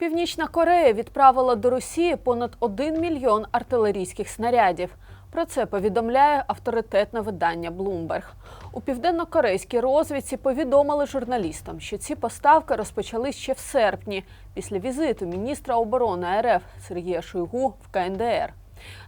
Північна Корея відправила до Росії понад 1 мільйон артилерійських снарядів. Про це повідомляє авторитетне видання Bloomberg. У південно-корейській розвідці повідомили журналістам, що ці поставки розпочали ще в серпні після візиту міністра оборони РФ Сергія Шойгу в КНДР.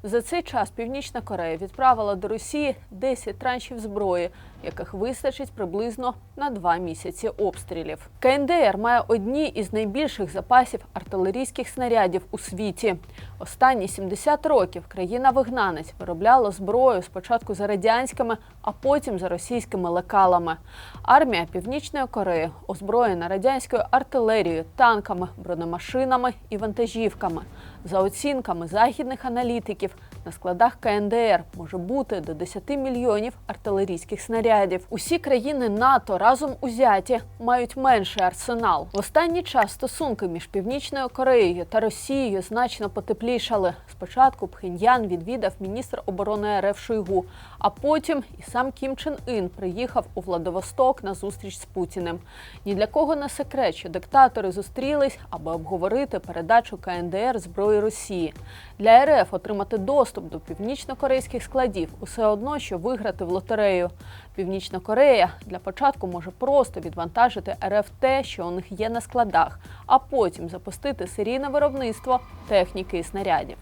За цей час Північна Корея відправила до Росії 10 траншів зброї, яких вистачить приблизно на два місяці обстрілів. КНДР має одні із найбільших запасів артилерійських снарядів у світі. Останні 70 років країна-вигнанець виробляла зброю спочатку за радянськими, а потім за російськими лекалами. Армія Північної Кореї озброєна радянською артилерією, танками, бронемашинами і вантажівками. За оцінками західних аналітиків, політиків на складах КНДР може бути до 10 мільйонів артилерійських снарядів. Усі країни НАТО разом узяті мають менший арсенал. В останній час стосунки між Північною Кореєю та Росією значно потеплішали. Спочатку Пхеньян відвідав міністр оборони РФ Шойгу, а потім і сам Кім Чен Ін приїхав у Владивосток на зустріч з Путіним. Ні для кого не секрет, що диктатори зустрілись, аби обговорити передачу КНДР зброї Росії. Для РФ отримати доступ до північно-корейських складів усе одно, що виграти в лотерею. Північна Корея для початку може просто відвантажити РФ те, що у них є на складах, а потім запустити серійне виробництво техніки і снарядів.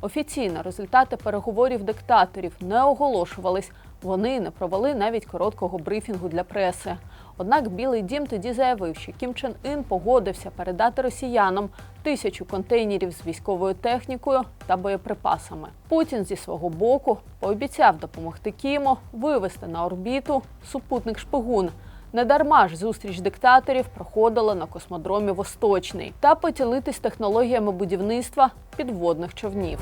Офіційно результати переговорів диктаторів не оголошувались. Вони не провели навіть короткого брифінгу для преси. Однак Білий Дім тоді заявив, що Кім Чен Ін погодився передати росіянам тисячу контейнерів з військовою технікою та боєприпасами. Путін зі свого боку пообіцяв допомогти Кіму вивести на орбіту супутник шпигун. Недарма ж зустріч диктаторів проходила на космодромі Восточний та поділитись технологіями будівництва підводних човнів.